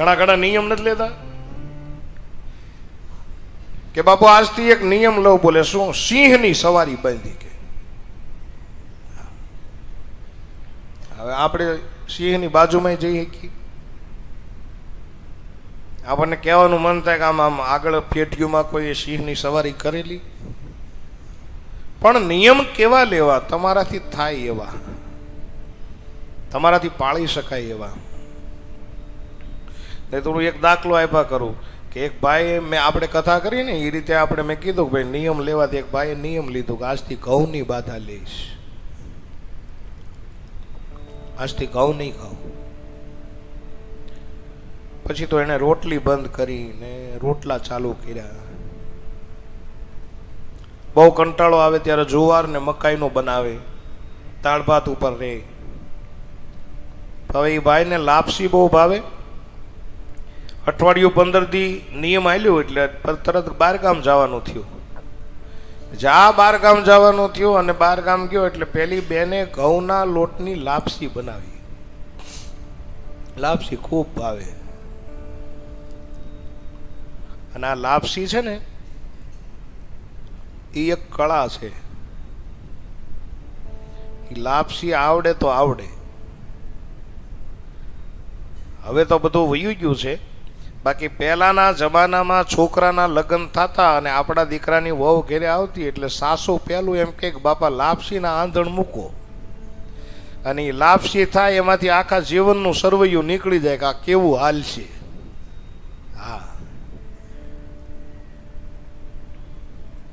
ઘણા ઘણા નિયમ નથી લેતા. કે બાપુ, આજથી એક નિયમ લો બોલે, શું? સિંહની સવારી બાંધી કે. હવે આપણે સિંહની બાજુમાં જઈ શકીએ. આપણને કહેવાનું મન થાય કે આમ આમ આગળ પેટીઓમાં કોઈ સિંહની સવારી કરેલી. પણ નિયમ કેવા લેવા? તમારાથી થાય એવા. તમારાથી પાળી શકાય એવા. ને થોડું એક દાખલો આપ્યા કરું કે એક ભાઈ મેં આપણે કથા કરી ને, એ રીતે આપણે મેં કીધું કે ભાઈ નિયમ લેવાથી એક ભાઈએ નિયમ લીધું કે આજથી ઘઉંની બાધા લઈશ. આજથી ઘઉં નહીં ખાઉં. પછી તો એને રોટલી બંધ કરીને રોટલા ચાલુ કર્યા. બહુ કંટાળો આવે ત્યારે જુવાર ને મકાઈનો બનાવે, દાળ ભાત ઉપર રહે હવે એ ભાઈને લાપસી બહુ ભાવે. અઠવાડિયું પંદર દી નિયમ આવ્યો એટલે તરત બાર ગામ જવાનું થયું. જા બાર ગામ જવાનું થયું અને બાર ગામ ગયો એટલે પેલી બેને ઘઉંના લોટની લાપસી બનાવી. લાપસી ખૂબ ભાવે. અને આ લાપસી છે ને એ એક કળા છે. લાપસી આવડે તો આવડે. હવે તો બધું વયું ગયું છે. બાકી પહેલાના જમાનામાં છોકરાના લગ્ન થતા અને આપણા દીકરાની વહુ ઘેરે આવતી એટલે સાસુ પહેલું એમ કે, બાપા, લાપસીના આંધણ મૂકો. અને એ લાપસી થાય એમાંથી આખા જીવનનું સરવૈયું નીકળી જાય કે આ કેવું હાલશે હા.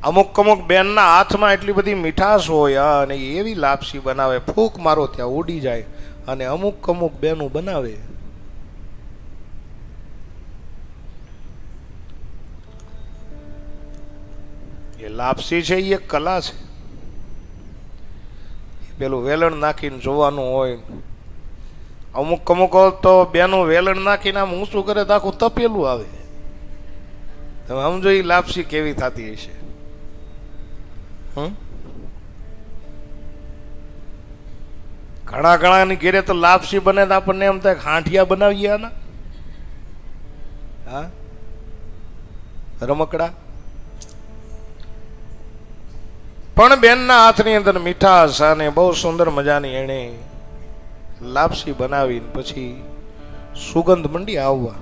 અમુક અમુક બેનના હાથમાં એટલી બધી મીઠાશ હોય અને એવી લાપસી બનાવે, ફૂંક મારો ત્યાં ઉડી જાય, અને અમુક અમુક બેનું બનાવે. એ લાપસી છે એ કલા છે. પેલું વેલણ નાખીને જોવાનું હોય. અમુક અમુક તો બેનું વેલણ નાખીને આમ ઊંચું કરે તો આખું તપેલું આવે. તમે સમજો એ લાપસી કેવી થતી હશે? ઘણા ઘણા ની ઘેરે તો લાપસી બને તો આપણને એમ થાય હાંઠિયા બનાવીએ આના. હા? રમકડા? પણ બેનના હાથની અંદર મીઠાશ અને બહુ સુંદર મજાની એણે લાપસી બનાવીને પછી સુગંધ મંડી આવવા.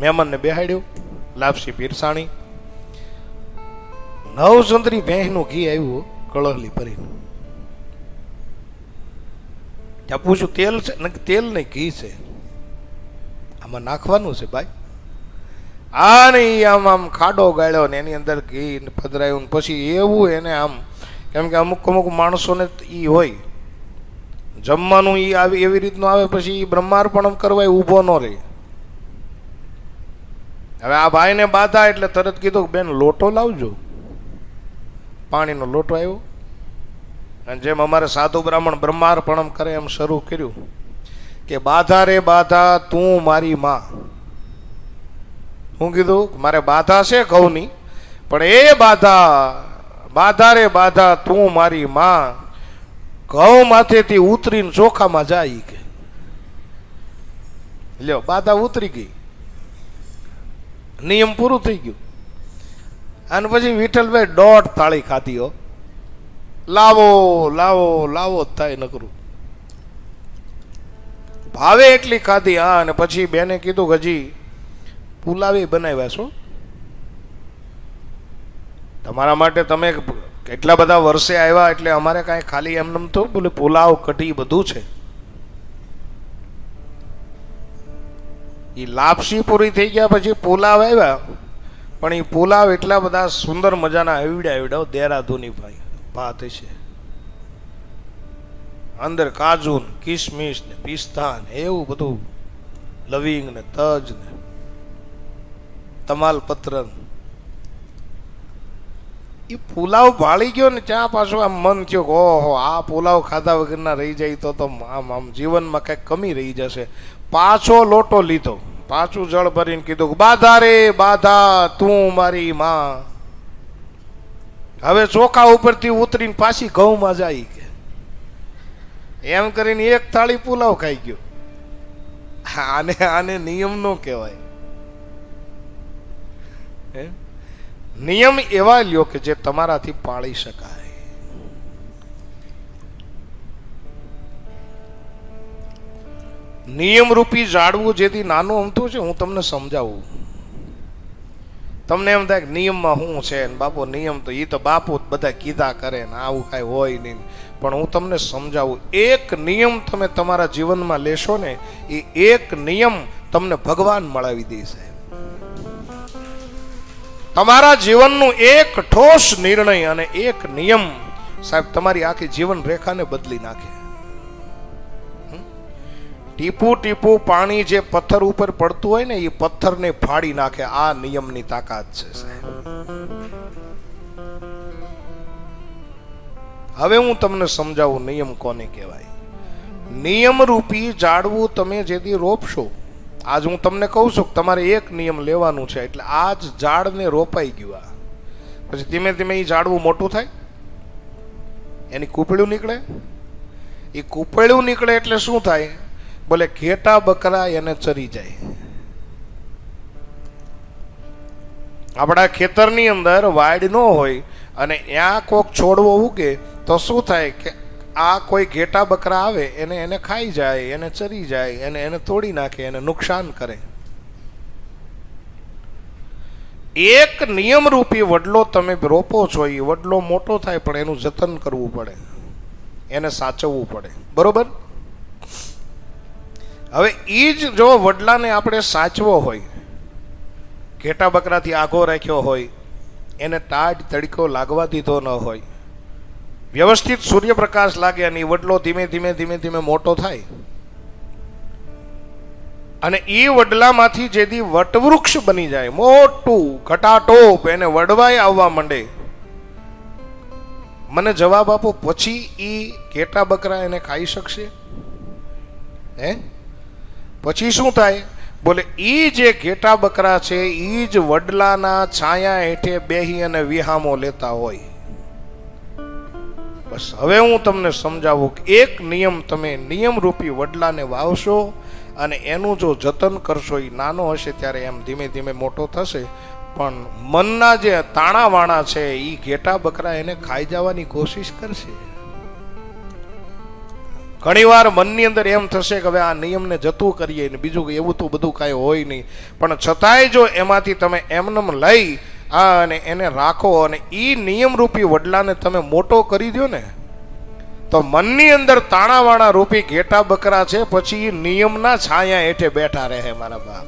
મહેમાનને બેહાડ્યો, લાપસી પીરસાણી. નવસંતરી ભેંસનું ઘી આવ્યું કળહલી ભરીને. ત્યાં પૂછ્યું, તેલ છે? તેલ નહીં ઘી છે. આમાં નાખવાનું છે ભાઈ. આ નહીં આમ આમ ખાડો ગાળ્યો ને એની અંદર ઘી પધરાયું પછી એવું એને આમ, કેમ કે અમુક અમુક માણસોને એ હોય. જમવાનું એ આવી, એવી રીતનું આવે પછી એ બ્રહ્માર્પણ કરવા ઊભો ન રહે. હવે આ ભાઈને બાધા એટલે તરત કીધું બેન, લોટો લાવજો. પાણીનો લોટો આવ્યો. અને જેમ અમારે સાધુ બ્રાહ્મણ બ્રહ્માર્પણમ કરે એમ શરૂ કર્યું કે, બાધા રે બાધા તું મારી માં. હું કીધું, મારે બાધા છે ઘઉંની, પણ એ બાધા બાધા રે બાધા, તું મારી માં ઘઉં માથેથી ઉતરીને ચોખામાં જાય કે. લ્યો, બાધા ઉતરી ગઈ. નિયમ પૂરું થઈ ગયું. અને પછી વિઠ્ઠલભાઈ દોઢ થાળી ખાધી હો. લાવો લાવો લાવો જ થાય નકરું. ભાવે એટલી ખાધી, હા, અને પછી બેને કીધું હજી પુલાવે બનાવ્યા છો? તમારા માટે તમે કેટલા બધા વર્ષે આવ્યા એટલે અમારે કાંઈ ખાલી એમને તો બોલે પુલાવ, કઢી બધું છે. એ લાપસી પૂરી થઈ ગયા પછી પુલાવ આવ્યા, પણ એ પુલાવ એટલા બધા સુંદર મજાના આવડ્યા આવડ્યા દેરાદૂની ભાઈ, ભાત છે અંદર કાજુ કિસમિસ ને પિસ્તા ને એવું બધું, લવિંગ ને તજ ને તમાલપત્ર એ પુલાવ ભાળી ગયો ને ત્યાં પાછું આમ મન થયો કે ઓહો, આ પુલાવ ખાધા વગરના રહી જાય તો આમ આમ જીવનમાં કંઈક કમી રહી જશે. પાછો લોટો લીધો. પાછું જળ ભરીને કીધું બાધા રે, બાધા, તું મારી માં. હવે ચોખા ઉપરથી ઉતરીને પાછી ઘઉંમાં જાય કે. એમ કરીને એક થાળી પુલાવ ખાઈ ગયો. આને આને નિયમ નો કહેવાય? નિયમ એવા લ્યો કે જે તમારાથી પાળી શકાય. નિયમરૂપી જાળવું જેથી નાનું અમથું છે, હું તમને સમજાવું. તમને એમ થાય કે નિયમમાં શું છે ને બાપુ, નિયમ તો એ તો બાપુ બધા કીધા કરે ને આવું કાંઈ હોય નહીં. પણ હું તમને સમજાવું, એક નિયમ તમે તમારા જીવનમાં લેશો ને, એ એક નિયમ તમને ભગવાન મળાવી દેશે. તમારા જીવનનું એક ઠોસ નિર્ણય અને એક નિયમ, સાહેબ, તમારી આખી જીવન રેખાને બદલી નાખે. ટીપુ ટીપુ પાણી જે પથ્થર ઉપર પડતું હોય ને, એ પથ્થરને ફાડી નાખે. આ નિયમની તાકાત છે, સાહેબ. હવે હું તમને સમજાવું નિયમ કોને કહેવાય. નિયમ રૂપી ઝાડવું તમે જેથી રોપશો આજ હું તમને કહું છું કે તમારે એક નિયમ લેવાનું છે, એટલે આ જ ઝાડને રોપાઈ ગયું આ. પછી ધીમે ધીમે એ ઝાડવું મોટું થાય. એની કૂપળું નીકળે. એ કૂપળું નીકળે એટલે શું થાય? બોલે ઘેટા બકરા એને ચરી જાય. આપણા ખેતરની અંદર વાડ ન હોય અને ત્યાં કોક છોડવો ઉગે તો શું થાય કે આ કોઈ ઘેટા બકરા આવે, એને એને ખાઈ જાય, એને ચરી જાય, એને એને તોડી નાખે, એને નુકસાન કરે. એક નિયમરૂપી વડલો તમે રોપો છો એ વડલો મોટો થાય, પણ એનું જતન કરવું પડે. એને સાચવવું પડે. બરોબર? હવે એ જ જો વડલાને આપણે સાચવો હોય, ઘેટા બકરાથી આઘો રાખ્યો હોય, એને ટાઢ તડકો લાગવા દીધો ન હોય વ્યવસ્થિત સૂર્યપ્રકાશ લાગે અને એ વડલો ધીમે ધીમે ધીમે ધીમે મોટો થાય. અને એ વડલામાંથી જેથી વટવૃક્ષ બની જાય, મોટું, ઘટાટોપ, એને વડવાય આવવા માંડે. મને જવાબ આપો, પછી એ ઘેટા બકરા એને ખાઈ શકશે? હે? પછી શું થાય? બોલે એ જે ઘેટા બકરા છે એ જ વડલાના છાયા હેઠે બેહી અને વિહામો લેતા હોય. બસ. હવે હું તમને સમજાવું કે એક નિયમ તમે નિયમરૂપી વડલાને વાવશો અને એનું જો જતન કરશો એ નાનો હશે ત્યારે એમ ધીમે ધીમે મોટો થશે. પણ મનના જે તાણાવાણા છે એ ઘેટા બકરા એને ખાઈ જવાની કોશિશ કરશે. ઘણીવાર મનની અંદર એમ થશે કે હવે આ નિયમને જતું કરીએ ને બીજું એવું તો બધું કાંઈ હોય નહીં. પણ છતાંય જો એમાંથી તમે એમનેમ લઈ અને એને રાખો અને એ નિયમરૂપી વડલાને તમે મોટો કરી દો ને, તો મનની અંદર તાણાવાણા રૂપી ઘેટા બકરા છે, પછી એ નિયમના છાયા હેઠે બેઠા રહે મારા બાપ.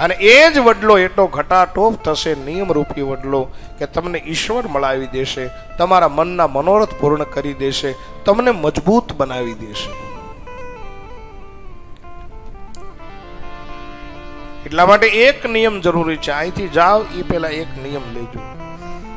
અને એ જ વડલો એટલો ઘટાટોપ થશે, નિયમરૂપી વડલો, કે તમને ઈશ્વર મળાવી દેશે, તમારા મનના મનોરથ પૂર્ણ કરી દેશે, તમને મજબૂત બનાવી દેશે. એટલા માટે એક નિયમ જરૂરી છે. અહીંથી જાઓ એ પહેલાં એક નિયમ લેજો.